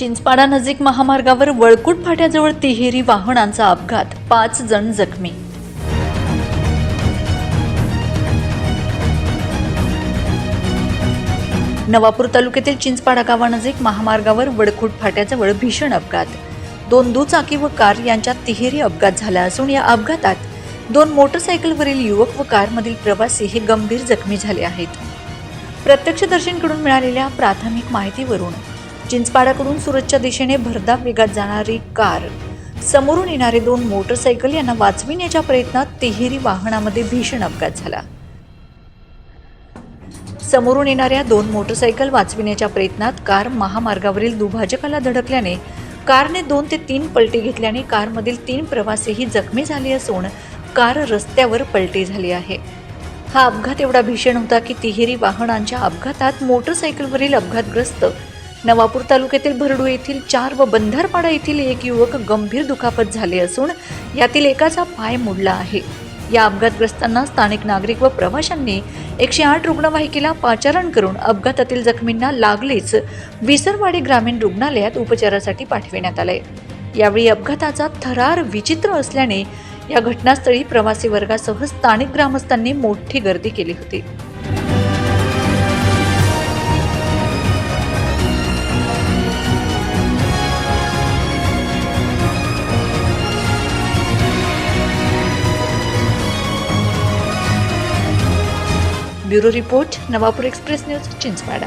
चिंचपाडा नजीक महामार्गावर वळकूट फाट्याजवळ तिहेरी वाहनांचा अपघात. पाच जण जखमी. नवापूर तालुक्यातील चिंचपाडा गावानजीक महामार्गावर वडखूट फाट्याजवळ भीषण अपघात. दोन दुचाकी व कार यांच्यात तिहेरी अपघात झाला असून या अपघातात दोन मोटरसायकलवरील युवक व कारमधील प्रवासी हे गंभीर जखमी झाले आहेत. प्रत्यक्षदर्शींकडून मिळालेल्या प्राथमिक माहितीवरून चिंचपाडाकडून सुरतच्या दिशेने भरधाव वेगात जाणारी कार. समोरून येणारे दोन मोटरसायकल यांना वाचविण्याच्या प्रयत्नात तिहेरी वाहनामध्ये भीषण अपघात झाला. समोरून येणाऱ्या दोन मोटरसायकल वाचविण्याच्या प्रयत्नात कार महामार्गावरील दुभाजकाला धडकल्याने कारने दोन ते तीन पलटी घेतल्याने कारमधील तीन प्रवासीही जखमी झाले असून कार रस्त्यावर पलटी झाली आहे. हा अपघात एवढा भीषण होता की तिहेरी वाहनांच्या अपघातात मोटरसायकलवरील अपघातग्रस्त नवापूर तालुक्यातील भरडू येथील चार व बंधारपाडा येथील एक युवक गंभीर दुखापत झाले असून यातील एकाचा पाय मोडला आहे. या अपघातग्रस्तांना स्थानिक नागरिक व प्रवाशांनी एकशे आठ रुग्णवाहिकेला पाचारण करून अपघातातील जखमींना लागलीच विसरवाडी ग्रामीण रुग्णालयात उपचारासाठी पाठविण्यात आले यावेळी अपघाताचा थरार विचित्र असल्याने या घटनास्थळी प्रवासी वर्गासह स्थानिक ग्रामस्थांनी मोठी गर्दी केली होती. Bureau report Navapur express news Chinchwada